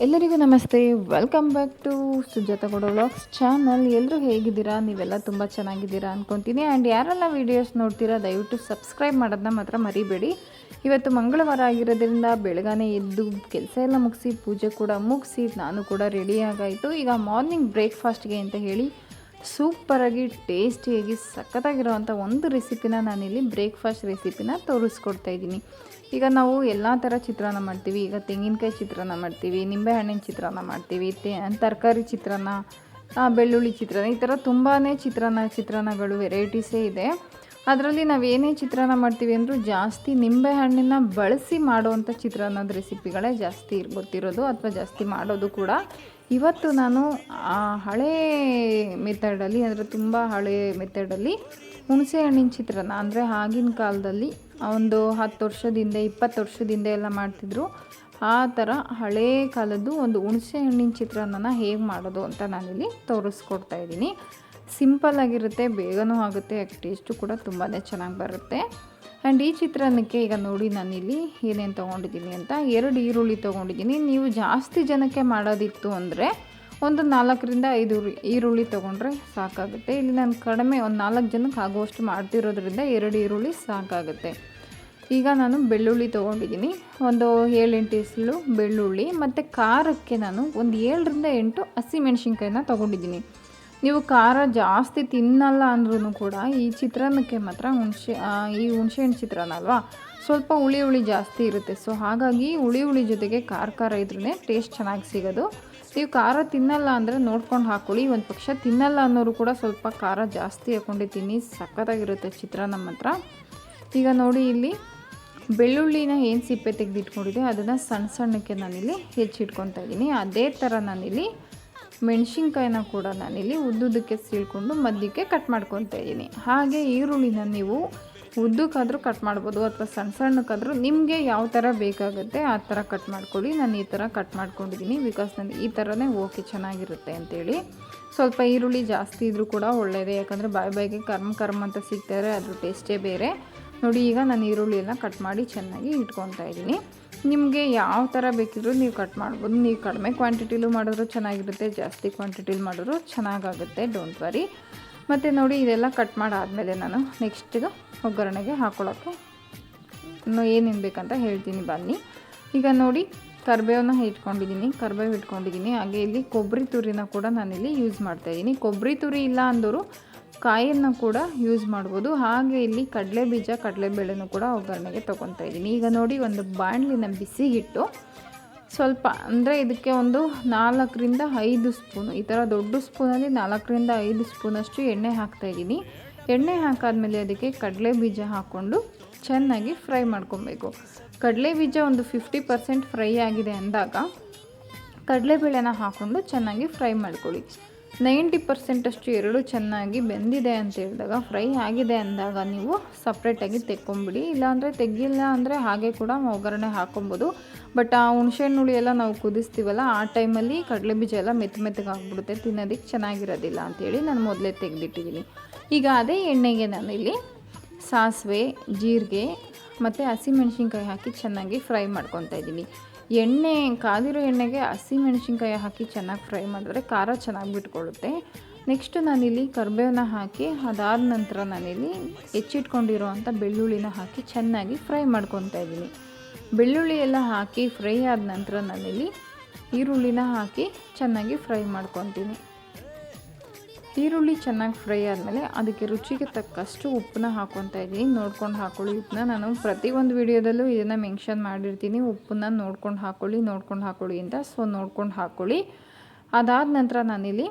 ಎಲ್ಲರಿಗೂ ನಮಸ್ತೆ. Welcome back to Sujata ಕೊಡೋ ವ್ಲಾಗ್ಸ್ ಚಾನಲ್ ಎಲ್ಲರೂ ಹೇಗಿದ್ದೀರಾ? ನೀವೆಲ್ಲ ತುಂಬ ಚೆನ್ನಾಗಿದ್ದೀರಾ ಅಂದ್ಕೊತೀನಿ ಆ್ಯಂಡ್ ಯಾರೆಲ್ಲ ವೀಡಿಯೋಸ್ ನೋಡ್ತೀರಾ, ದಯವಿಟ್ಟು ಸಬ್ಸ್ಕ್ರೈಬ್ ಮಾಡೋದನ್ನ ಮಾತ್ರ ಮರಿಬೇಡಿ. ಇವತ್ತು ಮಂಗಳವಾರ ಆಗಿರೋದ್ರಿಂದ ಬೆಳಗಾನೆ ಎದ್ದು ಕೆಲಸ ಎಲ್ಲ ಮುಗಿಸಿ, ಪೂಜೆ ಕೂಡ ಮುಗಿಸಿ, ನಾನು ಕೂಡ ರೆಡಿ ಆಗಾಯಿತು. ಈಗ ಮಾರ್ನಿಂಗ್ ಬ್ರೇಕ್ಫಾಸ್ಟ್ಗೆ ಅಂತ ಹೇಳಿ ಸೂಪರಾಗಿ, ಟೇಸ್ಟಿಯಾಗಿ, ಸಖತ್ತಾಗಿರೋವಂಥ ಒಂದು ರೆಸಿಪಿನ ನಾನಿಲ್ಲಿ ಬ್ರೇಕ್ಫಾಸ್ಟ್ ರೆಸಿಪಿನ ತೋರಿಸ್ಕೊಡ್ತಾ ಇದ್ದೀನಿ. ಈಗ ನಾವು ಎಲ್ಲ ಥರ ಚಿತ್ರಾನ್ನ ಮಾಡ್ತೀವಿ. ಈಗ ತೆಂಗಿನಕಾಯಿ ಚಿತ್ರಾನ್ನ ಮಾಡ್ತೀವಿ, ನಿಂಬೆಹಣ್ಣಿನ ಚಿತ್ರಾನ್ನ ಮಾಡ್ತೀವಿ, ತೆ, ತರಕಾರಿ ಚಿತ್ರಾನ್ನ ಬೆಳ್ಳುಳ್ಳಿ ಚಿತ್ರಾನ್ನ, ಈ ಥರ ತುಂಬಾ ಚಿತ್ರಾನ್ನ ಚಿತ್ರಾನ್ನಗಳು ವೆರೈಟೀಸೇ ಇದೆ. ಅದರಲ್ಲಿ ನಾವು ಏನೇ ಚಿತ್ರಾನ್ನ ಮಾಡ್ತೀವಿ ಅಂದರೂ ಜಾಸ್ತಿ ನಿಂಬೆ ನಿಂಬೆಹಣ್ಣಿನ ಬಳಸಿ ಮಾಡುವಂಥ ಚಿತ್ರಾನ್ನದ ರೆಸಿಪಿಗಳೇ ಜಾಸ್ತಿ ಗೊತ್ತಿರೋದು ಅಥವಾ ಜಾಸ್ತಿ ಮಾಡೋದು ಕೂಡ. ಇವತ್ತು ನಾನು ಹಳೇ ಮೆಥಡಲ್ಲಿ, ಅಂದರೆ ತುಂಬ ಹಳೆ ಮೆಥಡಲ್ಲಿ ಹುಣಸೆ ಹಣ್ಣಿನ ಚಿತ್ರಾನ್ನ, ಅಂದರೆ ಆಗಿನ ಕಾಲದಲ್ಲಿ ಒಂದು ಹತ್ತು ವರ್ಷದಿಂದ, ಇಪ್ಪತ್ತು ವರ್ಷದಿಂದ ಎಲ್ಲ ಮಾಡ್ತಿದ್ರು. ಆ ಥರ ಹಳೇ ಕಾಲದ್ದು ಒಂದು ಹುಣಸೆ ಹಣ್ಣಿನ ಚಿತ್ರಾನ್ನನ ಹೇಗೆ ಮಾಡೋದು ಅಂತ ನಾನಿಲ್ಲಿ ತೋರಿಸ್ಕೊಡ್ತಾ ಇದ್ದೀನಿ. ಸಿಂಪಲ್ ಆಗಿರುತ್ತೆ, ಬೇಗನೂ ಆಗುತ್ತೆ ಟೇಸ್ಟು ಕೂಡ ತುಂಬಾ ಚೆನ್ನಾಗಿ ಬರುತ್ತೆ. ಆ್ಯಂಡ್ ಈ ಚಿತ್ರಾನ್ನಕ್ಕೆ ಈಗ ನೋಡಿ ನಾನಿಲ್ಲಿ ಏನೇನು ತೊಗೊಂಡಿದ್ದೀನಿ ಅಂತ. ಎರಡು ಈರುಳ್ಳಿ ತೊಗೊಂಡಿದ್ದೀನಿ. ನೀವು ಜಾಸ್ತಿ ಜನಕ್ಕೆ ಮಾಡೋದಿತ್ತು ಅಂದರೆ ಒಂದು ನಾಲ್ಕರಿಂದ ಐದು ಈರುಳ್ಳಿ ತೊಗೊಂಡ್ರೆ ಸಾಕಾಗುತ್ತೆ. ಇಲ್ಲಿ ನಾನು ಕಡಿಮೆ ಒಂದು ನಾಲ್ಕು ಜನಕ್ಕೆ ಆಗುವಷ್ಟು ಮಾಡ್ತಿರೋದ್ರಿಂದ ಎರಡು ಈರುಳ್ಳಿ ಸಾಕಾಗುತ್ತೆ. ಈಗ ನಾನು ಬೆಳ್ಳುಳ್ಳಿ ತೊಗೊಂಡಿದ್ದೀನಿ. ಒಂದು ಏಳೆಂಟು ಇಸ್ಲು ಬೆಳ್ಳುಳ್ಳಿ, ಮತ್ತು ಖಾರಕ್ಕೆ ನಾನು ಒಂದು ಏಳರಿಂದ ಎಂಟು ಹಸಿಮೆಣ್ಸಿನ್ಕಾಯಿನ ತೊಗೊಂಡಿದ್ದೀನಿ. ನೀವು ಖಾರ ಜಾಸ್ತಿ ತಿನ್ನಲ್ಲ ಅಂದ್ರೂ ಕೂಡ ಈ ಚಿತ್ರಾನ್ನಕ್ಕೆ ಮಾತ್ರ ಹುಣಸೆ ಈ ಹುಣಸೆಹಣ್ಣು ಚಿತ್ರಾನ್ನ ಅಲ್ವಾ? ಸ್ವಲ್ಪ ಹುಳಿ ಹುಳಿ ಜಾಸ್ತಿ ಇರುತ್ತೆ. ಸೊ ಹಾಗಾಗಿ ಹುಳಿ ಹುಳಿ ಜೊತೆಗೆ ಖಾರ ಖಾರ ಇದ್ರೂ ಟೇಸ್ಟ್ ಚೆನ್ನಾಗಿ ಸಿಗೋದು. ನೀವು ಖಾರ ತಿನ್ನಲ್ಲ ಅಂದರೆ ನೋಡ್ಕೊಂಡು ಹಾಕ್ಕೊಳ್ಳಿ ಒಂದು ಪಕ್ಷ ತಿನ್ನಲ್ಲ ಅನ್ನೋರು ಕೂಡ ಸ್ವಲ್ಪ ಖಾರ ಜಾಸ್ತಿ ಹಾಕೊಂಡು ತಿನ್ನಿ, ಸಖತ್ತಾಗಿರುತ್ತೆ ಚಿತ್ರಾನ್ನ ಮಾತ್ರ. ಈಗ ನೋಡಿ ಇಲ್ಲಿ ಬೆಳ್ಳುಳ್ಳಿನ ಏನು ಸಿಪ್ಪೆ ತೆಗೆದಿಟ್ಕೊಂಡಿದೆ ಅದನ್ನು ಸಣ್ಣ ಸಣ್ಣಕ್ಕೆ ನಾನಿಲ್ಲಿ ಹೆಚ್ಚಿಟ್ಕೊತಾ ಇದ್ದೀನಿ. ಅದೇ ಥರ ನಾನಿಲ್ಲಿ ಮೆಣಸಿನ್ಕಾಯಿನ ಕೂಡ ನಾನಿಲ್ಲಿ ಉದ್ದುದಕ್ಕೆ ಸೀಳ್ಕೊಂಡು ಮಧ್ಯಕ್ಕೆ ಕಟ್ ಮಾಡ್ಕೊತಾ ಇದ್ದೀನಿ. ಹಾಗೆ ಈರುಳ್ಳಿನ ನೀವು ಉದ್ದಕ್ಕಾದರೂ ಕಟ್ ಮಾಡ್ಬೋದು ಅಥವಾ ಸಣ್ಣ ಸಣ್ಣಕ್ಕಾದರೂ ನಿಮಗೆ ಯಾವ ಥರ ಬೇಕಾಗುತ್ತೆ ಆ ಥರ ಕಟ್ ಮಾಡ್ಕೊಳ್ಳಿ. ನಾನು ಈ ಥರ ಕಟ್ ಮಾಡ್ಕೊಂಡಿದ್ದೀನಿ ಬಿಕಾಸ್ ನನಗೆ ಈ ಥರನೇ ಓಕೆ ಚೆನ್ನಾಗಿರುತ್ತೆ ಅಂತೇಳಿ. ಸ್ವಲ್ಪ ಈರುಳ್ಳಿ ಜಾಸ್ತಿ ಇದ್ದರೂ ಕೂಡ ಒಳ್ಳೆಯದೇ ಯಾಕಂದರೆ ಬಾಯಿ ಬಾಯಿಗೆ ಕರ್ಮ್ ಕರ್ಮ್ ಅಂತ ಸಿಗ್ತಾರೆ ಅದ್ರ ಟೇಸ್ಟೇ ಬೇರೆ. ನೋಡಿ, ಈಗ ನಾನು ಈರುಳ್ಳಿ ಎಲ್ಲ ಕಟ್ ಮಾಡಿ ಚೆನ್ನಾಗಿ ಇಟ್ಕೊತಾ ಇದ್ದೀನಿ. ನಿಮಗೆ ಯಾವ ಥರ ಬೇಕಿದ್ರೂ ನೀವು ಕಟ್ ಮಾಡ್ಬೋದು. ನೀವು ಕಡಿಮೆ ಕ್ವಾಂಟಿಟಿಲೂ ಮಾಡಿದ್ರು ಚೆನ್ನಾಗಿರುತ್ತೆ, ಜಾಸ್ತಿ ಕ್ವಾಂಟಿಟಿಲಿ ಮಾಡಿದ್ರು ಚೆನ್ನಾಗಾಗುತ್ತೆ ಡೋಂಟ್ ವರಿ ಮತ್ತು ನೋಡಿ, ಇದೆಲ್ಲ ಕಟ್ ಮಾಡಾದಮೇಲೆ ನಾನು ನೆಕ್ಸ್ಟಿಗೆ ಒಗ್ಗರಣೆಗೆ ಹಾಕ್ಕೊಳ್ಳೋಕ್ಕೆ ಇನ್ನು ಏನೇನು ಬೇಕಂತ ಹೇಳ್ತೀನಿ ಬನ್ನಿ. ಈಗ ನೋಡಿ ಕರ್ಬೇವನ್ನ ಇಟ್ಕೊಂಡಿದ್ದೀನಿ, ಕರ್ಬೇವು ಇಟ್ಕೊಂಡಿದ್ದೀನಿ. ಹಾಗೆ ಇಲ್ಲಿ ಕೊಬ್ಬರಿ ತುರಿನ ಕೂಡ ನಾನಿಲ್ಲಿ ಯೂಸ್ ಮಾಡ್ತಾಯಿದ್ದೀನಿ ಕೊಬ್ಬರಿ ತುರಿ ಇಲ್ಲ ಅಂದವರು ಕಾಯನ್ನು ಕೂಡ ಯೂಸ್ ಮಾಡ್ಬೋದು. ಹಾಗೆ ಇಲ್ಲಿ ಕಡಲೆ ಬೀಜ ಕಡಲೆಬೇಳೆನೂ ಕೂಡ ಒಗ್ಗರಣೆಗೆ ತೊಗೊತಾ ಇದ್ದೀನಿ. ಈಗ ನೋಡಿ, ಒಂದು ಬಾಣಲಿನ ಬಿಸಿಗಿಟ್ಟು. ಸ್ವಲ್ಪ ಅಂದರೆ ಇದಕ್ಕೆ ಒಂದು ನಾಲ್ಕರಿಂದ ಐದು ಸ್ಪೂನು ಈ ಥರ ದೊಡ್ಡ ಸ್ಪೂನಲ್ಲಿ ನಾಲ್ಕರಿಂದ ಐದು ಸ್ಪೂನಷ್ಟು ಎಣ್ಣೆ ಹಾಕ್ತಾಯಿದ್ದೀನಿ ಎಣ್ಣೆ ಹಾಕಾದ್ಮೇಲೆ ಅದಕ್ಕೆ ಕಡಲೆ ಬೀಜ ಹಾಕ್ಕೊಂಡು ಚೆನ್ನಾಗಿ ಫ್ರೈ ಮಾಡ್ಕೊಬೇಕು. ಕಡಲೆ ಬೀಜ ಒಂದು ಫಿಫ್ಟಿ ಪರ್ಸೆಂಟ್ ಫ್ರೈ ಆಗಿದೆ ಅಂದಾಗ ಕಡಲೆಬೇಳೆನ ಹಾಕ್ಕೊಂಡು ಚೆನ್ನಾಗಿ ಫ್ರೈ ಮಾಡ್ಕೊಳ್ಳಿ. ನೈಂಟಿ ಪರ್ಸೆಂಟಷ್ಟು ಎರಡು ಚೆನ್ನಾಗಿ ಬೆಂದಿದೆ ಅಂತ ಹೇಳಿದಾಗ, ಫ್ರೈ ಆಗಿದೆ ಅಂದಾಗ ನೀವು ಸಪ್ರೇಟಾಗಿ ತೆಕ್ಕೊಂಬಿಡಿ. ಇಲ್ಲಾಂದರೆ ತೆಗಿಲ್ಲ ಅಂದರೆ ಹಾಗೆ ಕೂಡ ಒಗ್ಗರಣೆ ಹಾಕೊಬೋದು ಬಟ್ ಆ ಹುಣಸೆಹಣ್ಣು ಹುಳಿ ಎಲ್ಲ ನಾವು ಕುದಿಸ್ತೀವಲ್ಲ, ಆ ಟೈಮಲ್ಲಿ ಕಡಲೆ ಬೀಜ ಎಲ್ಲ ಮೆತ್ತ ಮೆತ್ತಗೆ ಆಗ್ಬಿಡುತ್ತೆ ತಿನ್ನೋದಕ್ಕೆ ಚೆನ್ನಾಗಿರೋದಿಲ್ಲ ಅಂಥೇಳಿ ನಾನು ಮೊದಲೇ ತೆಗೆದಿಟ್ಟಿದ್ದೀನಿ. ಈಗ ಅದೇ ಎಣ್ಣೆಗೆ ನಾನು ಇಲ್ಲಿ ಸಾಸಿವೆ, ಜೀರಿಗೆ ಮತ್ತು ಹಸಿಮೆಣ್ಸಿನ್ಕಾಯಿ ಹಾಕಿ ಚೆನ್ನಾಗಿ ಫ್ರೈ ಮಾಡ್ಕೊತಾ ಇದ್ದೀನಿ. ಎಣ್ಣೆ, ಕಾದಿರೋ ಎಣ್ಣೆಗೆ ಹಸಿಮೆಣ್ಸಿನ್ಕಾಯಿ ಹಾಕಿ ಚೆನ್ನಾಗಿ ಫ್ರೈ ಮಾಡಿದ್ರೆ ಖಾರ ಚೆನ್ನಾಗಿ ಬಿಟ್ಕೊಳ್ಳುತ್ತೆ ನೆಕ್ಸ್ಟ್ ನಾನಿಲ್ಲಿ ಕರಿಬೇವನ್ನ ಹಾಕಿ ಅದಾದ ನಂತರ ನಾನಿಲ್ಲಿ ಹೆಚ್ಚಿಟ್ಕೊಂಡಿರೋವಂಥ ಬೆಳ್ಳುಳ್ಳಿನ ಹಾಕಿ ಚೆನ್ನಾಗಿ ಫ್ರೈ ಮಾಡ್ಕೊತಾ ಇದ್ದೀನಿ. ಬೆಳ್ಳುಳ್ಳಿ ಎಲ್ಲ ಹಾಕಿ ಫ್ರೈ ಆದ ನಂತರ ನಾನಿಲ್ಲಿ ಈರುಳ್ಳಿನ ಹಾಕಿ ಚೆನ್ನಾಗಿ ಫ್ರೈ ಮಾಡ್ಕೊತೀನಿ ಈರುಳ್ಳಿ ಚೆನ್ನಾಗಿ ಫ್ರೈ ಆದಮೇಲೆ ಅದಕ್ಕೆ ರುಚಿಗೆ ತಕ್ಕಷ್ಟು ಉಪ್ಪನ್ನ ಹಾಕ್ಕೊತಾ ಇದ್ದೀನಿ. ನೋಡ್ಕೊಂಡು ಹಾಕ್ಕೊಳ್ಳಿ ಉಪ್ಪನ್ನ. ನಾನು ಪ್ರತಿಯೊಂದು ವಿಡಿಯೋದಲ್ಲೂ ಇದನ್ನು ಮೆನ್ಷನ್ ಮಾಡಿರ್ತೀನಿ. ಉಪ್ಪನ್ನ ನೋಡ್ಕೊಂಡು ಹಾಕ್ಕೊಳ್ಳಿ ನೋಡ್ಕೊಂಡು ಹಾಕ್ಕೊಳ್ಳಿ ಅಂತ. ಸೊ, ನೋಡ್ಕೊಂಡು ಹಾಕ್ಕೊಳ್ಳಿ ಅದಾದ ನಂತರ ನಾನಿಲ್ಲಿ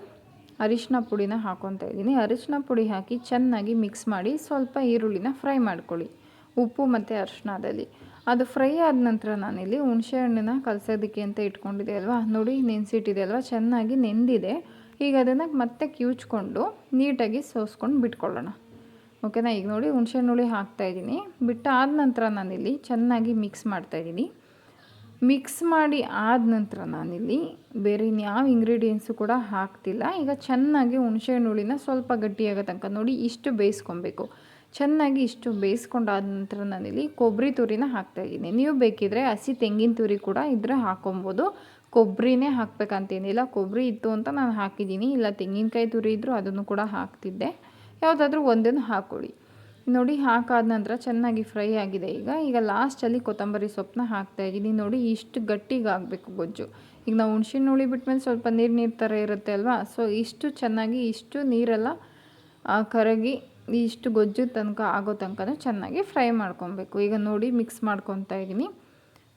ಅರಿಶಿನ ಪುಡಿನ ಹಾಕ್ಕೊತಾ ಇದ್ದೀನಿ. ಅರಿಶಿನ ಪುಡಿ ಹಾಕಿ ಚೆನ್ನಾಗಿ ಮಿಕ್ಸ್ ಮಾಡಿ ಸ್ವಲ್ಪ ಈರುಳ್ಳಿನ ಫ್ರೈ ಮಾಡ್ಕೊಳ್ಳಿ. ಉಪ್ಪು ಮತ್ತು ಅರಿಶಿನದಲ್ಲಿ ಅದು ಫ್ರೈ ಆದ ನಂತರ ನಾನಿಲ್ಲಿ ಹುಣಸೆ ಹಣ್ಣನ್ನ ಕಲಸೋದಕ್ಕೆ ಅಂತ ಇಟ್ಕೊಂಡಿದೆ ಅಲ್ವಾ? ನೋಡಿ, ನೆನೆಸಿಟ್ಟಿದೆ ಅಲ್ವಾ? ಚೆನ್ನಾಗಿ ನೆಂದಿದೆ. ಈಗ ಅದನ್ನು ಮತ್ತೆ ಕಿವುಚ್ಕೊಂಡು ನೀಟಾಗಿ ಸೋಸ್ಕೊಂಡು ಬಿಟ್ಕೊಳ್ಳೋಣ. ಓಕೆನಾ? ಈಗ ನೋಡಿ ಹುಣಸೆಹಣ್ಣುಳಿ ಹುಳಿ ಹಾಕ್ತಾಯಿದ್ದೀನಿ ಬಿಟ್ಟಾದ ನಂತರ ನಾನಿಲ್ಲಿ ಚೆನ್ನಾಗಿ ಮಿಕ್ಸ್ ಮಾಡ್ತಾಯಿದ್ದೀನಿ ಮಿಕ್ಸ್ ಮಾಡಿ ಆದ ನಂತರ ನಾನಿಲ್ಲಿ ಬೇರೆ ಇನ್ಯಾವ ಇಂಗ್ರೀಡಿಯೆಂಟ್ಸು ಕೂಡ ಹಾಕ್ತಿಲ್ಲ. ಈಗ ಚೆನ್ನಾಗಿ ಹುಣಸೆಹಣ್ಣು ಹುಳಿನ ಸ್ವಲ್ಪ ಗಟ್ಟಿಯಾಗೋ ತನಕ ನೋಡಿ ಇಷ್ಟು ಬೇಯಿಸ್ಕೊಬೇಕು. ಚೆನ್ನಾಗಿ ಇಷ್ಟು ಬೇಯಿಸ್ಕೊಂಡಾದ ನಂತರ ನಾನಿಲ್ಲಿ ಕೊಬ್ಬರಿ ತುರಿನ ಹಾಕ್ತಾಯಿದ್ದೀನಿ ನೀವು ಬೇಕಿದ್ರೆ ಹಸಿ ತೆಂಗಿನ ತುರಿ ಕೂಡ ಇದ್ರೆ ಹಾಕೊಬೋದು. ಕೊಬ್ಬರಿನೇ ಹಾಕಬೇಕಂತೇನಿಲ್ಲ ಕೊಬ್ಬರಿ ಇತ್ತು ಅಂತ ನಾನು ಹಾಕಿದ್ದೀನಿ. ಇಲ್ಲ, ತೆಂಗಿನಕಾಯಿ ತುರಿ ಇದ್ದರೂ ಅದನ್ನು ಕೂಡ ಹಾಕ್ತಿದ್ದೆ. ಯಾವುದಾದ್ರೂ ಒಂದನ್ನು ಹಾಕ್ಕೊಳ್ಳಿ ನೋಡಿ, ಹಾಕಾದ ನಂತರ ಚೆನ್ನಾಗಿ ಫ್ರೈ ಆಗಿದೆ ಈಗ. ಈಗ ಲಾಸ್ಟಲ್ಲಿ ಕೊತ್ತಂಬರಿ ಸೊಪ್ಪನ್ನ ಹಾಕ್ತಾ ಇದ್ದೀನಿ. ನೋಡಿ, ಇಷ್ಟು ಗಟ್ಟಿಗೆ ಆಗಬೇಕು ಗೊಜ್ಜು. ಈಗ ನಾವು ಹುಣ್ಸಿನ ಹುಳಿ ಬಿಟ್ಮೇಲೆ ಸ್ವಲ್ಪ ನೀರು ನೀರು ಥರ ಇರುತ್ತೆ ಅಲ್ವಾ? ಸೊ ಇಷ್ಟು ಚೆನ್ನಾಗಿ, ಇಷ್ಟು ನೀರೆಲ್ಲ ಕರಗಿ, ಇಷ್ಟು ಗೊಜ್ಜು ತನಕ ಆಗೋ ತನಕ ಚೆನ್ನಾಗಿ ಫ್ರೈ ಮಾಡ್ಕೊಬೇಕು. ಈಗ ನೋಡಿ, ಮಿಕ್ಸ್ ಮಾಡ್ಕೊತಾ ಇದ್ದೀನಿ.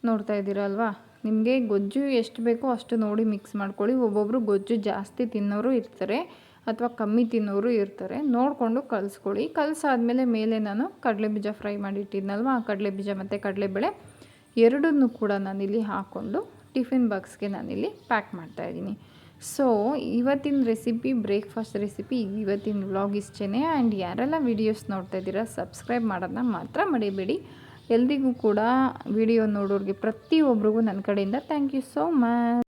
ನೋಡ್ತಾ ಇದ್ದೀರಲ್ವಾ ನಿಮಗೆ ಗೊಜ್ಜು ಎಷ್ಟು ಬೇಕೋ ಅಷ್ಟು ನೋಡಿ ಮಿಕ್ಸ್ ಮಾಡ್ಕೊಳ್ಳಿ. ಒಬ್ಬೊಬ್ಬರು ಗೊಜ್ಜು ಜಾಸ್ತಿ ತಿನ್ನೋರು ಇರ್ತಾರೆ ಅಥವಾ ಕಮ್ಮಿ ತಿನ್ನೋರು ಇರ್ತಾರೆ. ನೋಡಿಕೊಂಡು ಕಲಿಸ್ಕೊಳ್ಳಿ. ಕಲಸಾದ್ಮೇಲೆ ಮೇಲೆ ನಾನು ಕಡಲೆ ಬೀಜ ಫ್ರೈ ಮಾಡಿಟ್ಟಿದ್ನಲ್ವ? ಆ ಕಡಲೆ ಬೀಜ ಮತ್ತು ಕಡಲೆಬೇಳೆ ಎರಡನ್ನೂ ಕೂಡ ನಾನಿಲ್ಲಿ ಹಾಕ್ಕೊಂಡು ಟಿಫಿನ್ ಬಾಕ್ಸ್ಗೆ ನಾನಿಲ್ಲಿ ಪ್ಯಾಕ್ ಮಾಡ್ತಾಯಿದ್ದೀನಿ ಸೊ ಇವತ್ತಿನ ರೆಸಿಪಿ ಬ್ರೇಕ್ಫಾಸ್ಟ್ ರೆಸಿಪಿ ಇವತ್ತಿನ ವ್ಲಾಗ್ ಇಷ್ಟೇ ಆ್ಯಂಡ್ ಯಾರೆಲ್ಲ ವೀಡಿಯೋಸ್ ನೋಡ್ತಾ ಇದ್ದೀರಾ ಸಬ್ಸ್ಕ್ರೈಬ್ ಮಾಡೋದನ್ನ ಮಾತ್ರ ಮರಿಬೇಡಿ. ಎಲ್ರಿಗೂ ಕೂಡ ವಿಡಿಯೋ ನೋಡೋರಿಗೆ ಪ್ರತಿಯೊಬ್ಬರಿಗೂ ನನ್ನ ಕಡೆಯಿಂದ ಥ್ಯಾಂಕ್ ಯು ಸೋ ಮಚ್